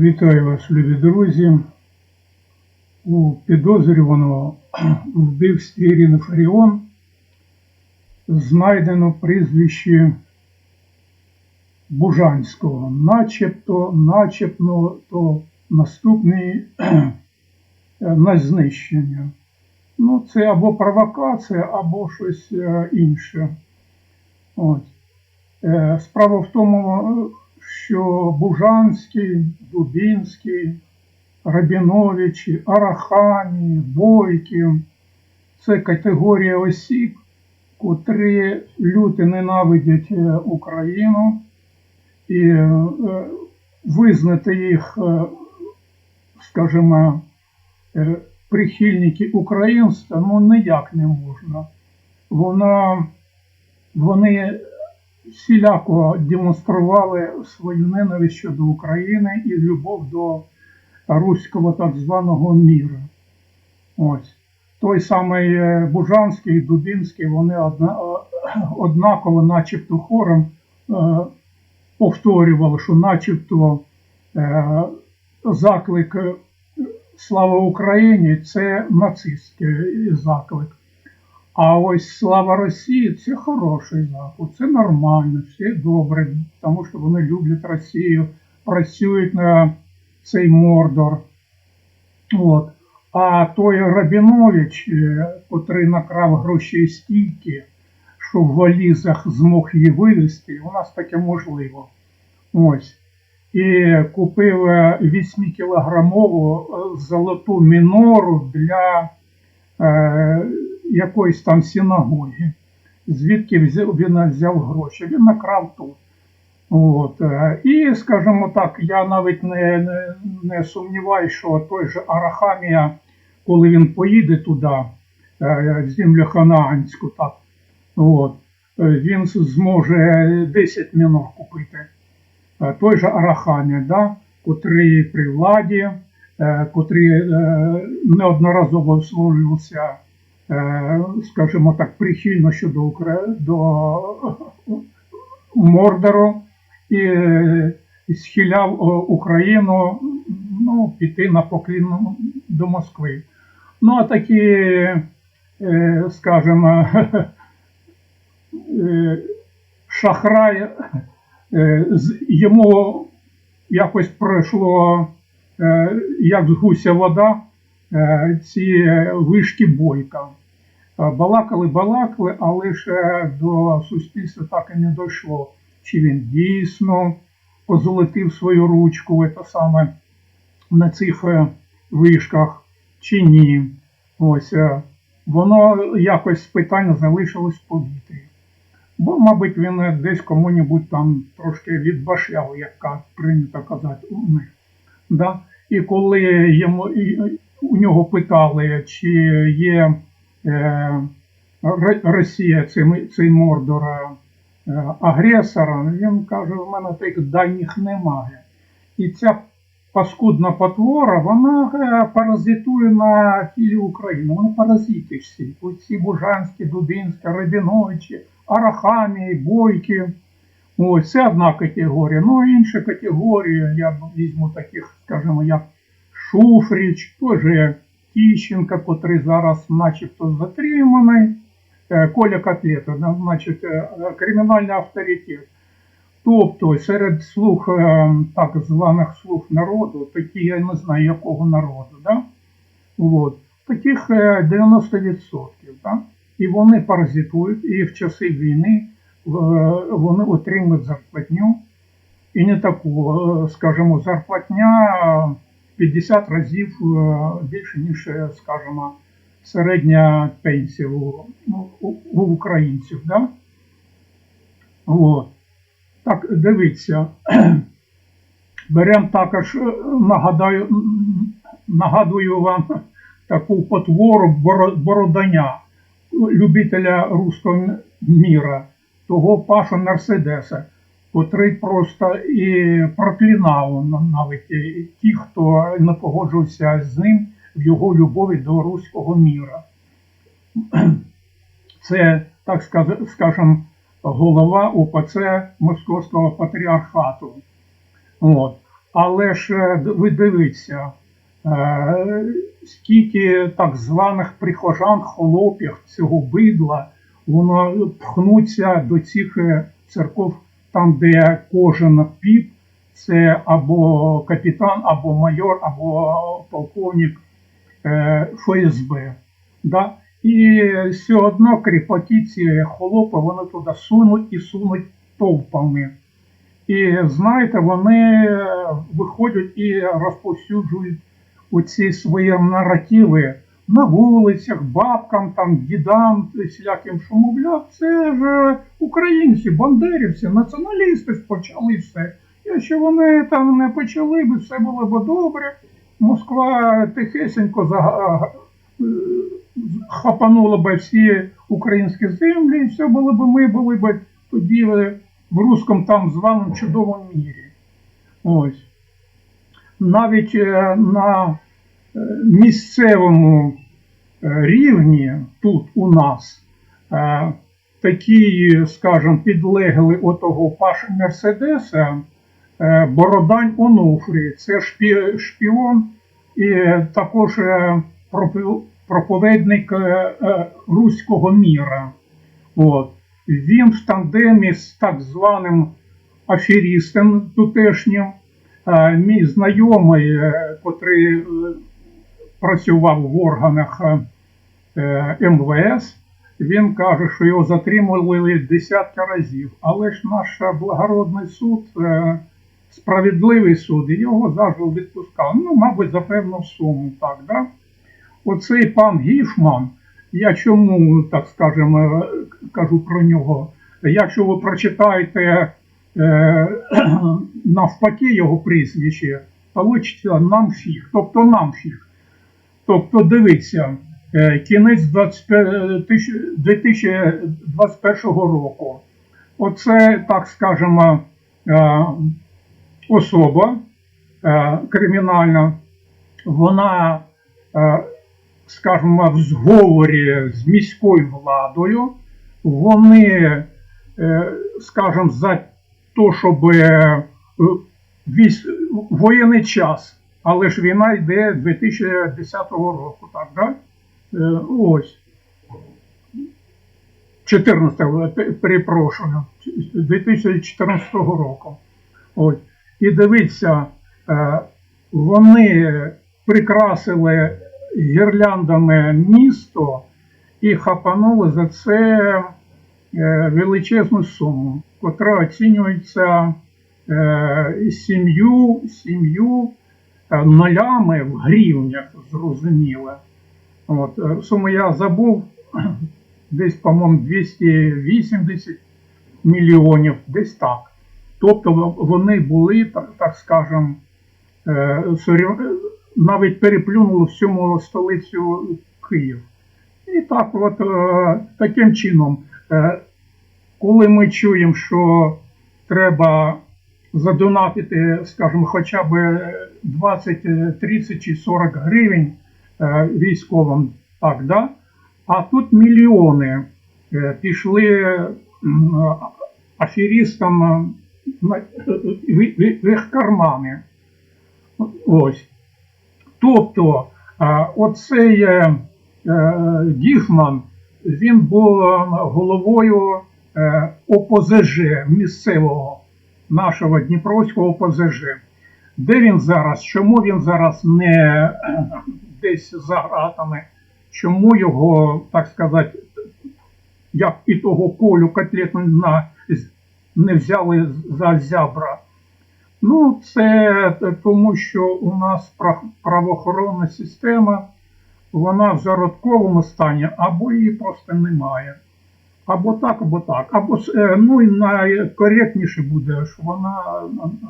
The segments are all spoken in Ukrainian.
Вітаю вас, любі друзі. У підозрюваного вбивстві Ірини Фаріон знайдено прізвище Бужанського, начебто, начебто то наступний на знищення. Ну, це або провокація, або щось е, інше. От. Е, Справа в тому, що Бужанський, Дубінський, Рабіновичі, Арахамі, Бойків це категорія осіб, котрі люто ненавидять е, Україну і е, визнати їх, е, скажімо, прихильники українства ну ніяк не можна. Вона, вони всіляко демонстрували свою ненависть щодо України і любов до руського так званого міра. Ось. Той самий е, Бужанський і Дубінський, вони е, однаково, начебто хором е, повторювали, що начебто заклик Слава Україні це нацистський заклик. А ось слава Росії це хороший заклик, це нормально, все добре, тому що вони люблять Росію, працюють на цей Мордор. От. А той Рабінович, е, котрий накрав грошей стільки, що в валізах змог її вивезти, у нас таке можливо. Ось. І купив 8-кілограмову е, золоту мінору для е, якоїсь там синагоги. Звідки він взяв гроші? Він накрав тут. От. е, І, скажімо так, я навіть не, не, не сумніваюся, що той же Арахамія, коли він поїде туди, е, в землю Ханаанську, так, от, е, він зможе 10 мінор купити. Той же Арахамія, да, котрий при владі, котрий неодноразово е, скажімо так, прихильно щодо Укра- до Мордору і, е, схиляв Україну ну, піти на поклін до Москви. Ну, а такі, е, скажімо, е, шахрай, е, йому якось пройшло, е, як з гуся вода, е, ці вишки бойка. Е, Балакали, балакали, але ж е, до суспільства так і не дійшло. Чи він дійсно позолотив свою ручку це саме на цих е, вишках, чи ні. Ось е, воно якось питання залишилось в повітрі. Бо, мабуть, він е, десь кому-небудь там трошки відбашляв, як прийнято казати у них. Да? І коли йому, у нього питали, чи є е, Росія, цей, цей Мордор е, агресором, він каже, у мене таких даних немає. І ця паскудна потвора, вона е, паразитує на тілі України. Вони паразити всі. Оці Бужанські, Дубінські, Рабіновичі, Арахамії, Бойки. Ось це одна категорія. Ну, інша категорія, я візьму таких, скажімо, як Шуфріч, же Тіщенка, котрий зараз начебто затриманий, е, Коля Котлета, значить, е, кримінальний авторитет. Тобто серед слуг е, так званих слуг народу, такі я не знаю якого народу, да? От, таких е, 90%. Да? І вони паразитують, і в часи війни вони отримують зарплатню. І не таку, скажімо, зарплатня 50 разів е, більше, ніж, е, скажімо, середня пенсія у, ну, у, у українців. Да? От. Так, дивіться. Беремо також, е, нагадаю, нагадую вам таку потвору Боро- Бородання, любителя руського міра, того Паша Мерседеса, котрий просто і проклинав навіть ті, хто не погоджувався з ним в його любові до руського міра. Це, так скажемо, голова ОПЦ Московського патріархату. От. Але ж е, ви дивіться, е, скільки так званих прихожан, холопів цього бидла, воно пхнуться до цих е, церков, там, де кожен піп це або капітан, або майор, або полковник е, ФСБ. Да? І все одно кріпаки ці холопи, вони туди сунуть і сунуть товпами. І знаєте, вони виходять і розповсюджують оці свої наративи на вулицях, бабкам, там, дідам, всіляким, що мовляв, це ж українці, бандерівці, націоналісти почали все. Якщо вони там не почали би, все було б добре. Москва тихесенько за, е, хапанула би всі українські землі, і все було б ми були б тоді в русском там званому чудовому мірі. Ось. Навіть е, на місцевому е, рівні тут у нас е, такі, скажімо, підлегли отого Паші Мерседеса, е, Бородань Онуфрій, це шпіон і також е, е, е, руського міра. От. Він в тандемі з так званим аферістом тутешнім, е, мій знайомий, е, котрий е, працював в органах е, МВС, він каже, що його затримували десятки разів. Але ж наш благородний суд, е, справедливий суд, його завжди відпускав. Ну, мабуть, за певну суму, так, да? Оцей пан Гіфман, я чому, так скажемо, е, кажу про нього. Якщо ви прочитаєте е, навпаки його прізвище, получиться нам фіг, тобто нам фіг. Тобто, дивіться, е, кінець 2021 року. Оце, так скажемо, е, особа е, кримінальна, вона, е, скажімо, в зговорі з міською владою, вони, е, скажімо, за те, щоб е, військ, воєнний час, але ж війна йде 2010 року, так, да? Е, Ось. 14, пе- перепрошую, 2014 року. Ось. І дивіться, е, вони прикрасили гірляндами місто і хапанули за це е, величезну суму, котра оцінюється сім'ю, сім'ю нолями в гривнях, зрозуміло. От, е, суму я забув, десь, по-моєму, 280 мільйонів, десь так. Тобто вони були, так, так скажемо, е, навіть переплюнули всьому столицю Київ. І так, от е, таким чином, е, коли ми чуємо, що треба задонатити, скажімо, хоча б 20, е, 30 чи 40 гривень е, військовим, так, да? а тут мільйони е, пішли аферістам е, в, їх кармани. Ось. Тобто, е, оцей е, е, Діфман, він був е, головою е, ОПЗЖ місцевого нашого Дніпровського ОПЗЖ. Де він зараз? Чому він зараз не е, десь за гратами? Чому його, так сказати, як і того колю котлету на, не взяли за зябра? Ну, це тому, що у нас правоохоронна система, вона в зародковому стані, або її просто немає. Або так, або так. Або е, ну і найкоректніше буде, що вона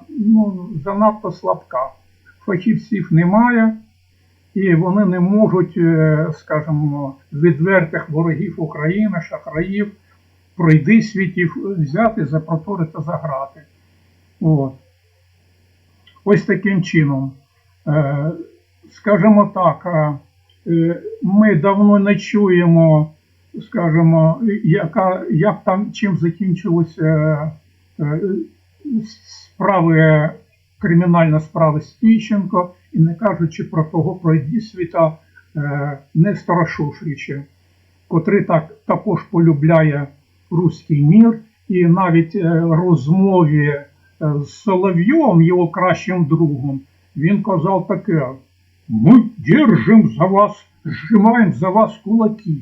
ну, занадто слабка. Фахівців немає, і вони не можуть, е, скажімо, відвертих ворогів України, шахраїв, пройди світів взяти, запроторити, заграти. От. Ось таким чином. Е, Скажімо так, ми давно не чуємо, скажімо, яка, як там чим закінчилися е, справи кримінальна справа з Тищенко, і не кажучи про того пройдісвіта е, Нестора Шуфрича, котрий так, також полюбляє руський мір, і навіть е, розмові е, з Соловйом, його кращим другом, він казав таке: ми держим за вас, зжимаємо за вас кулаки.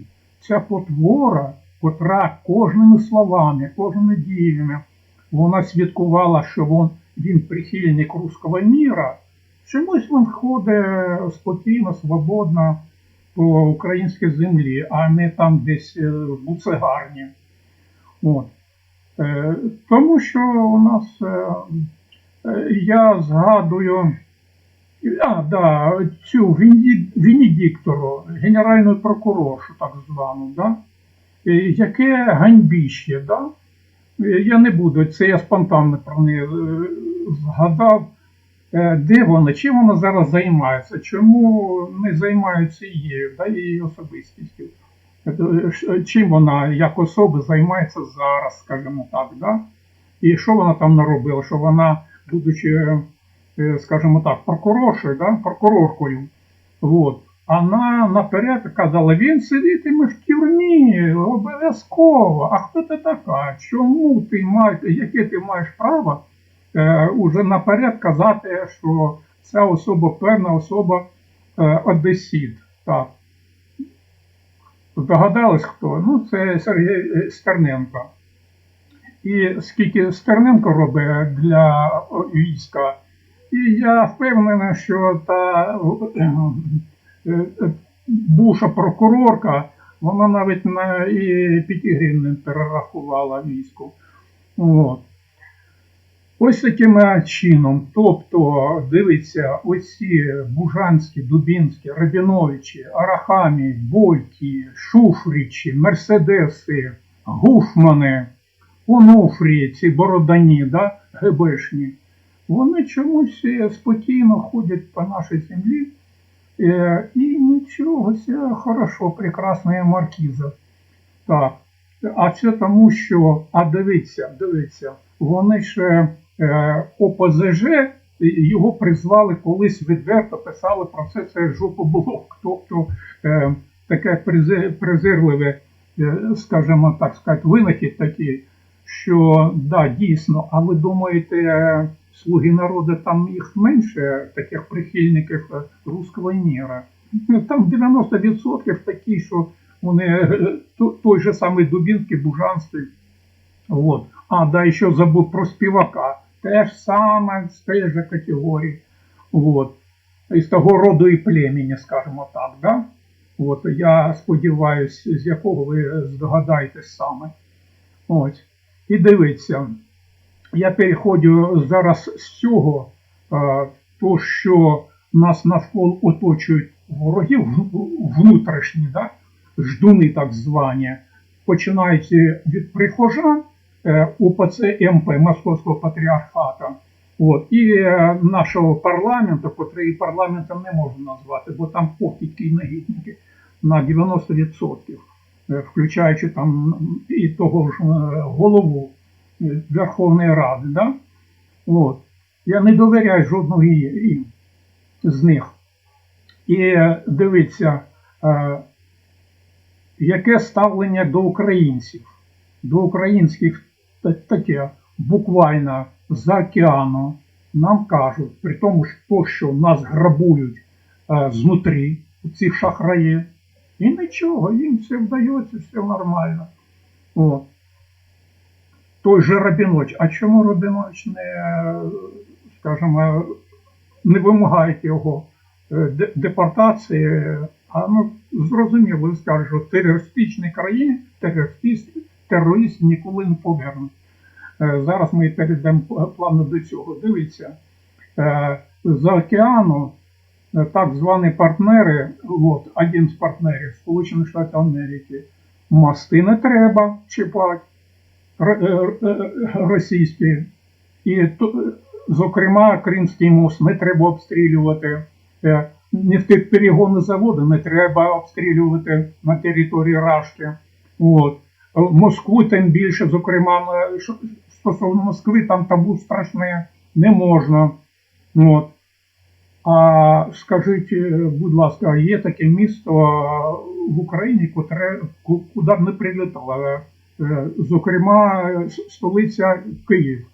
Ця потвора, котра кожними словами, кожними діями, вона свідкувала, що він, він прихильник руського міра. Чомусь він ходить спокійно, свободно по українській землі, а не там десь е, в буцегарні. От. Е, Тому що у нас е, я згадую а, да, цю Венедиктору, генеральну прокуроршу, так звану, да? Яке ганьбіще, да? Я не буду, це я спонтанно про неї е, згадав. Е, Де вона, чим вона зараз займається, чому не займаються її, да, її особистістю? Е, Чим вона як особа займається зараз, скажімо так, да? і що вона там наробила, що вона, будучи, скажімо так, прокуроршою, да, прокуроркою, от, вона наперед казала, він сидітиме в тюрмі, обов'язково. А хто ти така? Чому ти маєш, яке ти маєш право е, уже наперед казати, що ця особа, певна особа е, одесіт. Так. Догадались хто? Ну, це Сергій е, Стерненко. І скільки Стерненко робить для війська, і я впевнений, що та е, бувша прокурорка, вона навіть на і 5 гривень перерахувала війську. От. Ось таким чином. Тобто, дивіться, оці Бужанські, Дубінські, Рабіновичі, Арахамі, Бойкі, Шуфричі, Мерседеси, Гуфмани, Онуфрії, ці бородані, да, ГБшні, вони чомусь е, спокійно ходять по нашій землі. Е, і нічого, хорошо, прекрасна маркіза. Так. А це тому, що, а дивіться, дивіться, вони ж е, ОПЗЖ його призвали колись відверто, писали про це, це жопоблок. Тобто таке презирливе, скажімо так сказати, винахід такий, що да, дійсно, а ви думаєте, слуги народу там їх менше, таких прихильників руського міра? Ну, Там 90% такі, що вони е, той же самий Дубінський, Бужанський. Вот. А, да, ще забув про співака. Теж саме з тієї же категорії. Вот. Із того роду і племені, скажімо так. Да? От, я сподіваюся, з якого ви здогадаєтесь саме. Ось. І дивіться, я переходжу зараз з цього, е, то, що нас навколо оточують вороги внутрішні, да? ждуни так звані, починаючи від прихожан е, УПЦ МП Московського патріархату, от, і е, нашого парламенту, котрий парламентом не можна назвати, бо там покидьки і негідники на 90%, е, включаючи там і того ж голову Верховної Ради. Да? От. Я не довіряю жодного з них. І е, дивіться, е, яке ставлення до українців, до українських таке буквально з океану нам кажуть, при тому, що що нас грабують е, знутрі, ці шахраї, і нічого, їм все вдається, все нормально. От. Той же Рабіноч. А чому Рабіноч не, скажімо, не вимагають його е, депортації? А ну зрозуміло, ви скажете, що в терористичній країні терорист, терорист ніколи не повернуть. Е, Зараз ми перейдемо плавно до цього. Дивіться, е, з океану е, так звані партнери, от, один з партнерів Сполучених Штатів Америки, мости не треба чіпати російські. І, зокрема, Кримський мост не треба обстрілювати. Е, Нефтеперегонні заводи не треба обстрілювати на території Рашки. От. Е, Москву тим більше, зокрема, е, стосовно Москви, там табу страшне не можна. От. А скажіть, е, будь ласка, є таке місто в Україні, куди б не прилітало? Е, Зокрема, столиця Київ.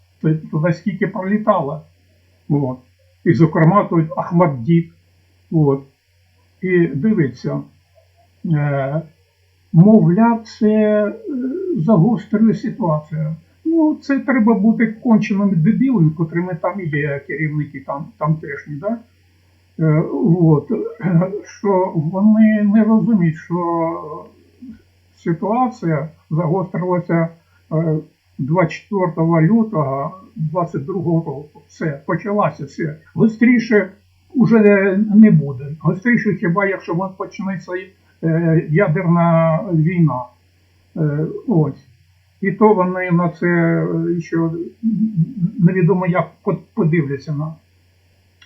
Туди скільки пролітало. От. І, зокрема, той Ахмаддіт. От. І дивіться, е, мовляв, це е, загострює ситуацію. Ну, це треба бути конченими дебілами, котрими там є керівники там, тамтешні, да? Е, от, що вони не розуміють, що ситуація загострилася е, 24 лютого 22 року. Все, почалася все. Гостріше вже не буде. Гостріше хіба якщо вон почнеться е, ядерна війна. Е, ось. І то вони на це е, ще невідомо як подивляться на,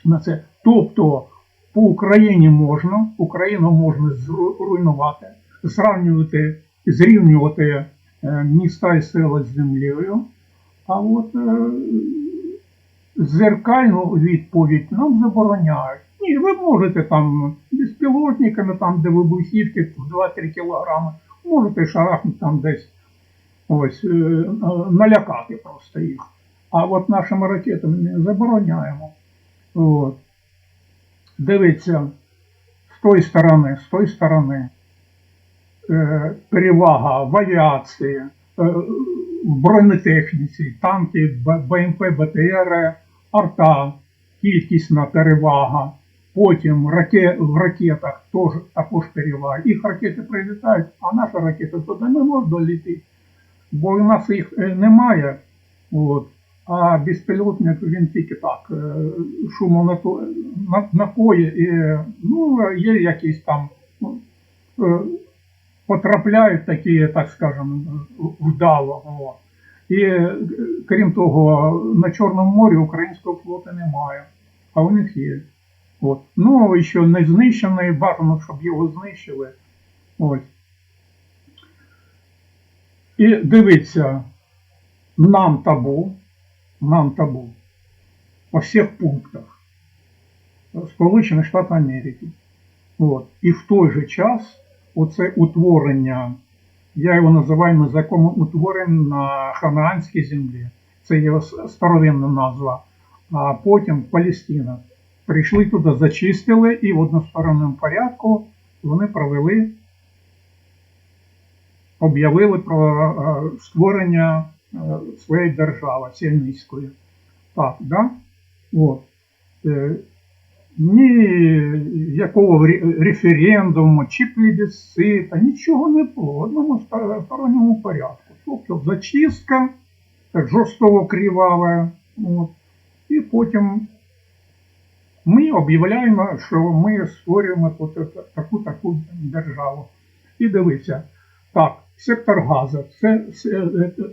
на це. Тобто по Україні можна, Україну можна зруйнувати, зрівнювати, зрівнювати е, міста і села з землею. А от е, зеркальну відповідь нам забороняють. Ні, ви можете там безпілотниками, там, де вибухівки в 2-3 кілограми, можете шарахнути там десь ось, е, налякати просто їх. А от нашими ракетами не забороняємо. От. Дивіться, з тої сторони, з тої сторони перевага в авіації, е, в бронетехніці, танки, БМП, БТР, арта, кількісна перевага. Потім в ракетах теж, також перевага. Їх ракети прилітають, а наша ракета туди не може доліти, бо у нас їх е, немає. От. А безпілотник він тільки так, е, шумом на, то- на, напої, і, ну, є якісь там ну, е, потрапляють такі, так скажемо, вдало. І е, крім того, на Чорному морі українського флоту немає, а у них є. От. Ну, і що не знищений, бажано, щоб його знищили. Ось. І дивіться, нам табу, нам табу по всіх пунктах Сполучених Штатів Америки. От. І в той же час оце утворення, я його називаю незаконним утворенням на ханаанській землі, це його старовинна назва, а потім Палестина. Прийшли туди, зачистили і в односторонньому порядку вони провели, об'явили про е, створення е, своєї держави сіоністської. Так, да? От. Е, ні якого референдуму чи плебісцита, нічого не було в одному сторонньому порядку. Тобто зачистка, жорстоко кривава, от, і потім ми об'являємо, що ми створюємо тут таку таку державу. І дивіться, так, сектор Газа, це, це е, е,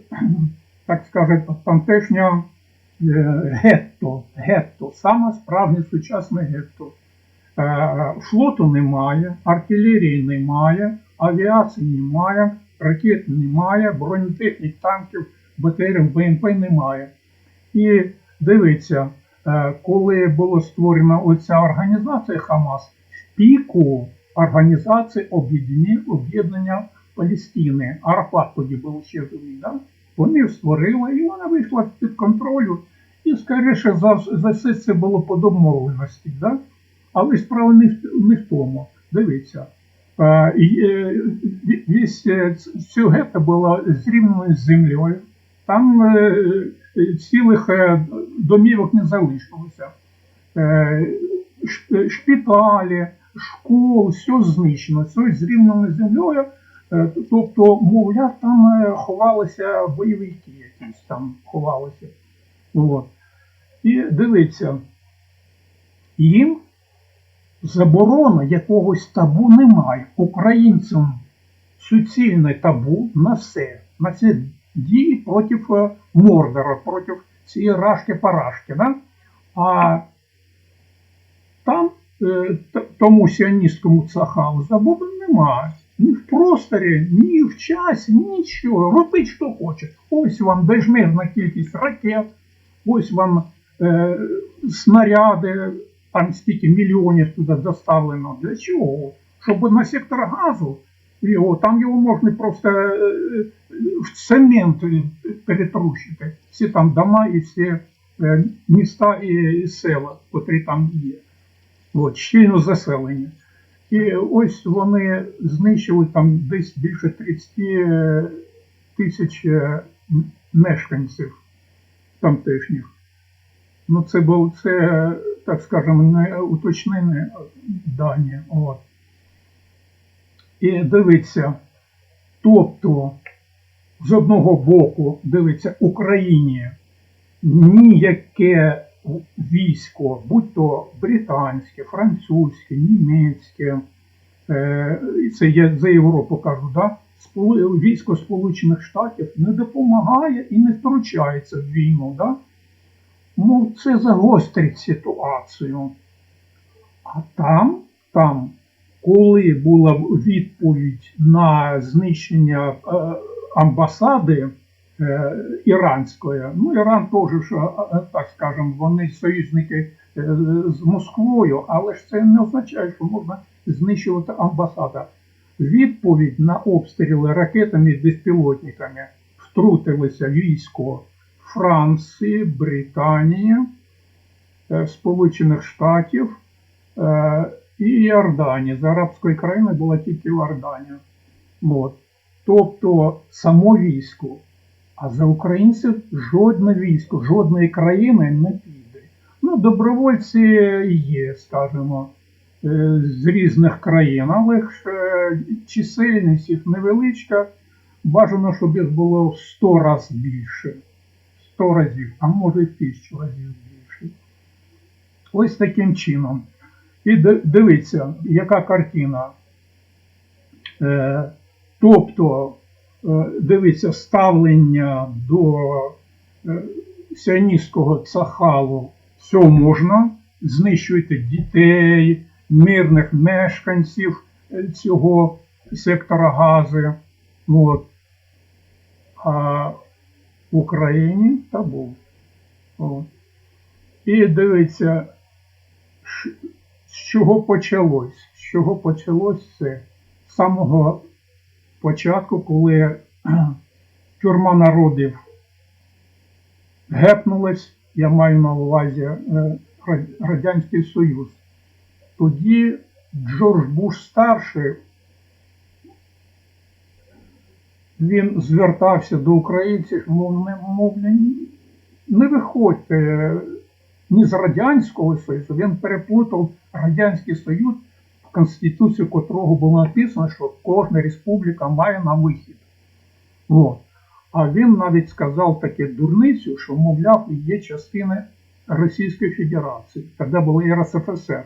так сказати, тамтешня е, гетто, гетто, саме справжнє сучасне гетто. Е, Флоту немає, артилерії немає, авіації немає, ракет немає, бронетехнік, танків, БТРів, БМП немає. І дивіться, е, коли була створена оця організація Хамас, в піку організації об'єднання, Палестини, Арафат тоді був ще живий, да? вони створили, і вона вийшла з-під контролю. І, скоріше, за, все це було по домовленості. Да? Але справа не в, тому. Дивіться. Е, е, весь е, ц- все гетто було зрівнено з землею. Там е, е, цілих е, домівок не залишилося. Е, ш- шпиталі, школ, все знищено, все зрівнено з землею. Е, Тобто, мовляв, там е, ховалися бойовики якісь там ховалися. От. І дивіться, їм заборони якогось табу немає. Українцям суцільне табу на все, на ці дії проти е, Мордора, проти цієї рашки-парашки. Да? А там е, тому сіоністському цахалу заборон немає. Ні в просторі, ні в часі, нічого. Робіть, що хоче. Ось вам безмірна кількість ракет, ось вам е, снаряди, там стільки мільйонів туди доставлено. Для чого? Щоб на сектор газу його, там його можна просто е, в цемент перетрущити. Всі там дома і всі е, міста і села, котрі там є. От, щільно заселені. І ось вони знищили там десь більше 30 тисяч е, мешканців тамтешніх. Ну, це було це, так скажемо, не уточнені дані. От. І дивиться, тобто, з одного боку, дивиться, Україні ніяке військо, будь то британське, французьке, німецьке, е, це я за Європу кажу, да? Військо Сполучених Штатів не допомагає і не втручається в війну. Да? Мов це загострить ситуацію. А там, там, коли була відповідь на знищення е, амбасади е, іранської, ну Іран теж, е, е, так скажемо, вони союзники е, з Москвою, але ж це не означає, що можна знищувати амбасаду. Відповідь на обстріли ракетами і безпілотниками втрутилися військо Франції, Британії, е, Сполучених Штатів е, і Йорданії. З арабської країни була тільки Йорданія. От. Тобто само військо, а за українців жодне військо, жодної країни не піде. Ну, добровольці є, скажімо, з різних країн, але е, чисельність їх невеличка. Бажано, щоб їх було в 100 разів більше. 100 разів, а може і в тисячу разів більше. Ось таким чином. І дивіться, яка картина. Е, тобто, е, дивіться, ставлення до е, сіоністського цахалу все можна, знищуйте дітей, мирних мешканців е, цього сектора гази. От. А в Україні табу. От. І дивіться, з чого почалось? З чого почалось це? З самого початку, коли тюрма народів гепнулась, я маю на увазі е, Радянський Союз. Тоді Джордж Буш старший він звертався до українців, мов не, мов не, не виходьте ні з Радянського Союзу, він переплутав Радянський Союз, в Конституції котрого було написано, що кожна республіка має на вихід. От. А він навіть сказав таке дурницю, що, мовляв, є частини Російської Федерації, тоді була РСФСР.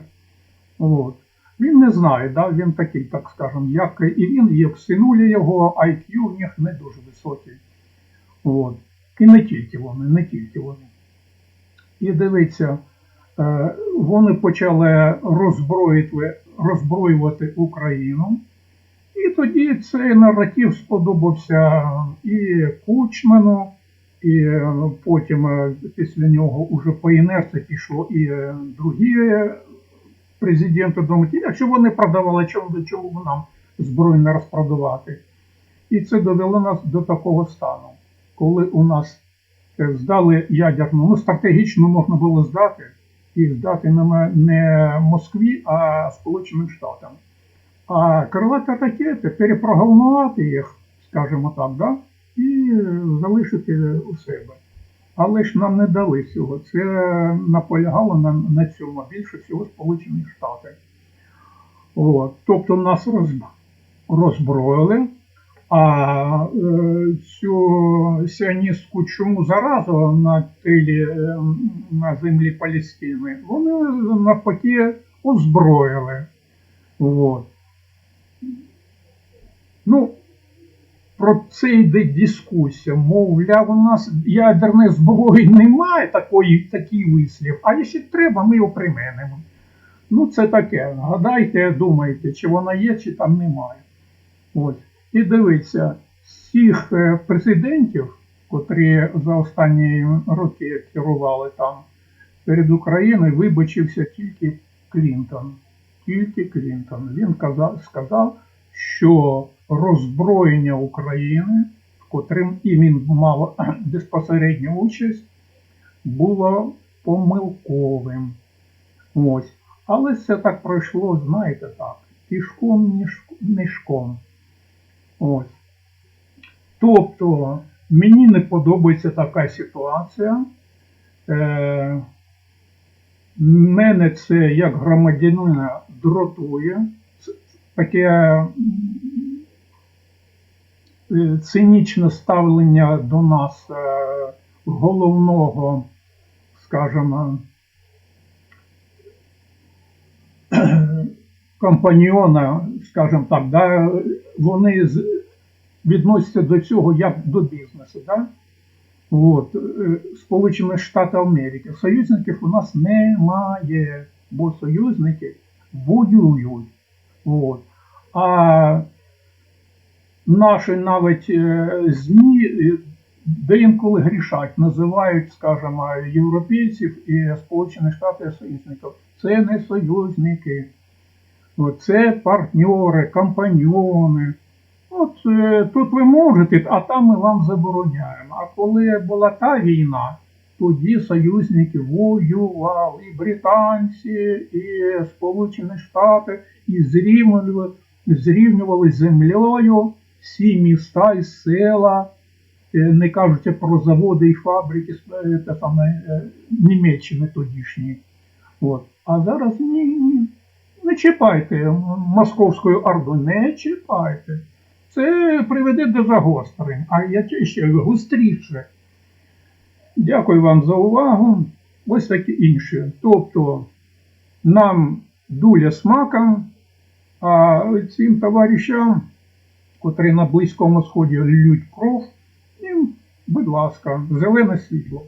От. Він не знає, да? він такий, так скажемо, як і він, є в синулі його, IQ в них не дуже високий. От. І не тільки вони, не тільки вони. І дивіться, е, вони почали роззброїти, роззброювати Україну. І тоді цей наратив сподобався і Кучману, і е, потім е, після нього уже по інерції пішло і другі президенти думають, якщо вони продавали, чому до чого нам зброю не розпродавати? І це довело нас до такого стану, коли у нас е, здали ядерну, ну стратегічно можна було здати, і здати не, Москві, а Сполученим Штатам. А крилаті ракети перепрограмувати їх, скажімо так, да? і е, залишити у себе. Але ж нам не дали цього. Це наполягало на, на цьому більше всього Сполучені Штати. От. Тобто нас розб... роззброїли, а е, цю сіоністську чуму заразу на тилі е, на землі Палестини вони навпаки озброїли. От. Про це йде дискусія. Мовляв, у нас ядерної зброї немає, такої, такий вислів, а якщо треба, ми його применимо. Ну, це таке. Гадайте, думайте, чи вона є, чи там немає. Ось. І дивіться, всіх е, президентів, котрі за останні роки керували там, перед Україною вибачився тільки Клінтон. Тільки Клінтон. Він казав, сказав, що роззброєння України, в котрим і він мав безпосередню участь, було помилковим. Ось. Але все так пройшло, знаєте так, тишком нишком. Ось. Тобто, мені не подобається така ситуація. Е, мене це як громадянина дратує. Це Таке цинічне ставлення до нас е, головного, скажімо, компаньйона, скажімо так, да, вони відносяться до цього як до бізнесу. Да? От, е, Сполучені Штати Америки. Союзників у нас немає, бо союзники воюють. От. А наші навіть е, ЗМІ е, деінколи грішать, називають, скажімо, європейців і Сполучені Штати союзників. Це не союзники, це партньори, компаньйони. От е, тут ви можете, а там ми вам забороняємо. А коли була та війна, тоді союзники воювали, і британці, і Сполучені Штати, і зрівнювали, зрівнювали землею всі міста і села, е, не кажучи про заводи і фабрики е, те саме, е, Німеччини тодішньої. От. А зараз ні, ні. Не чіпайте м- московську орду, не чіпайте. Це приведе до загострень, а я ще- гостріше. Дякую вам за увагу. Ось такі інші. Тобто нам дуля смака, а цим товаришам, котрі на Близькому Сході лють кров, їм, будь ласка, зелене світло.